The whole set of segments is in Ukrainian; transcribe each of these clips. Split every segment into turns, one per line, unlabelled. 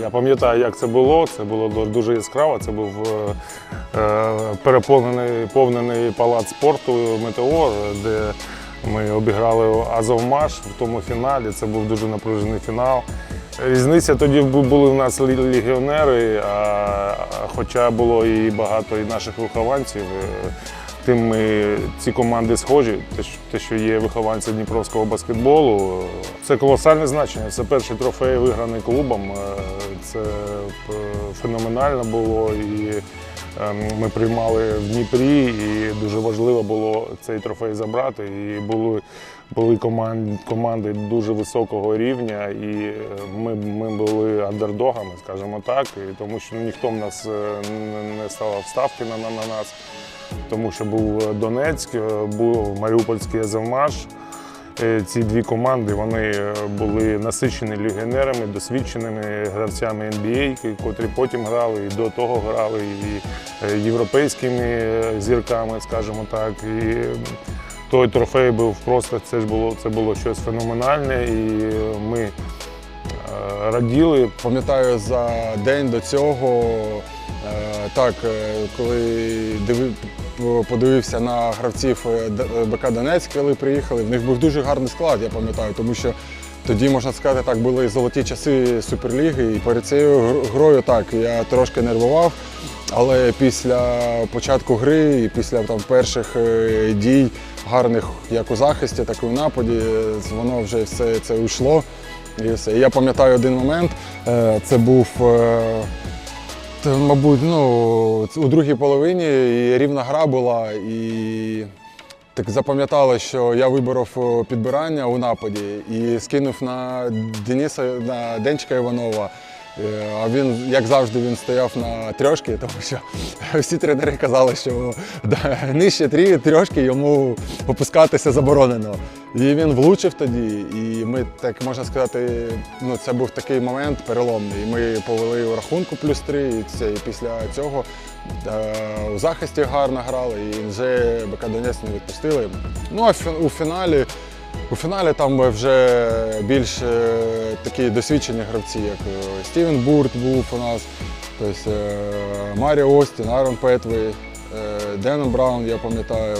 Я пам'ятаю, як це було. Це було дуже яскраво. Це був е, е, переповнений повнений палац спорту Метеор, де ми обіграли Азовмаш в тому фіналі. Це був дуже напружений фінал. Різниця тоді були в нас легіонери, а, хоча було і багато і наших вихованців. Е, Тим ці команди схожі, те, що- є вихованці Дніпровського баскетболу, е, це колосальне значення. Це перший трофей виграний клубом. е, Це е, феноменально було. І ем, ми приймали в Дніпрі, і дуже важливо було цей трофей забрати. І були, були команди, дуже високого рівня, і е, ми, ми були андердогами, скажімо так, тому що ніхто в нас е, не ставив ставки на, на, на нас тому що був Донецьк, е, був Маріупольський Азовмаш. Е, Ці дві команди вони е, були насичені легіонерами, досвідченими гравцями NBA, котрі потім грали і до того грали, і е, європейськими е, зірками, скажімо так. І е, той трофей був просто це ж було це було щось феноменальне, і е, ми е, раділи,
Пам'ятаю за день до цього, е, так, е, коли диви- подивився на гравців е, е, БК Донецьк, коли приїхали, в них був дуже гарний склад, я пам'ятаю, тому що тоді, можна сказати, так, були золоті часи Суперліги, і перед цією грою так, я трошки нервував. Але після початку гри і після там, перших е, дій, гарних як у захисті, так і у нападі, е, воно вже все це уйшло. І все. Я пам'ятаю один момент. е, Це був, е, мабуть, ну, у другій половині і рівна гра була. І так запам'ятало, що я виборов е, підбирання у нападі і скинув на Дениса, на Денчика Іванова. Е, А він, як завжди, він стояв на трьошки, тому що всі тренери казали, що нижче трі, трьошки йому опускатися заборонено. І він влучив тоді, і ми, так можна сказати, ну це був такий момент переломний. Ми повели у рахунку плюс три, і, це, і після цього е, у захисті гарно грали, і вже БК Донець не відпустили. Ну а фі- у фіналі. У фіналі там вже більш е, такі досвідчені гравці, як е, Стівен Бурт був у нас, тобто е, Маріо Остін, Арон Петвей, Денон Браун, я пам'ятаю.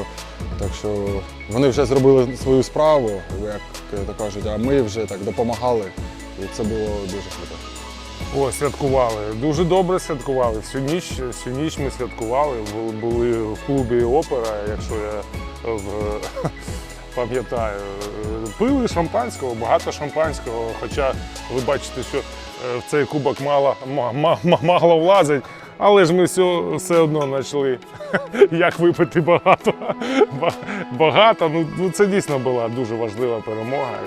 Так що вони вже зробили свою справу, як то кажуть, а ми вже так допомагали. І це було дуже круто.
О, святкували. Дуже добре святкували. Всю ніч, всю ніч ми святкували. Були, в клубі опера, якщо я в, пам'ятаю. Е, пили шампанського, багато шампанського. Хоча ви бачите, що е, в цей кубок мало мало влазить, але ж ми все все одно знайшли, як випити багато. Багато. Ну, ну це дійсно була дуже важлива перемога.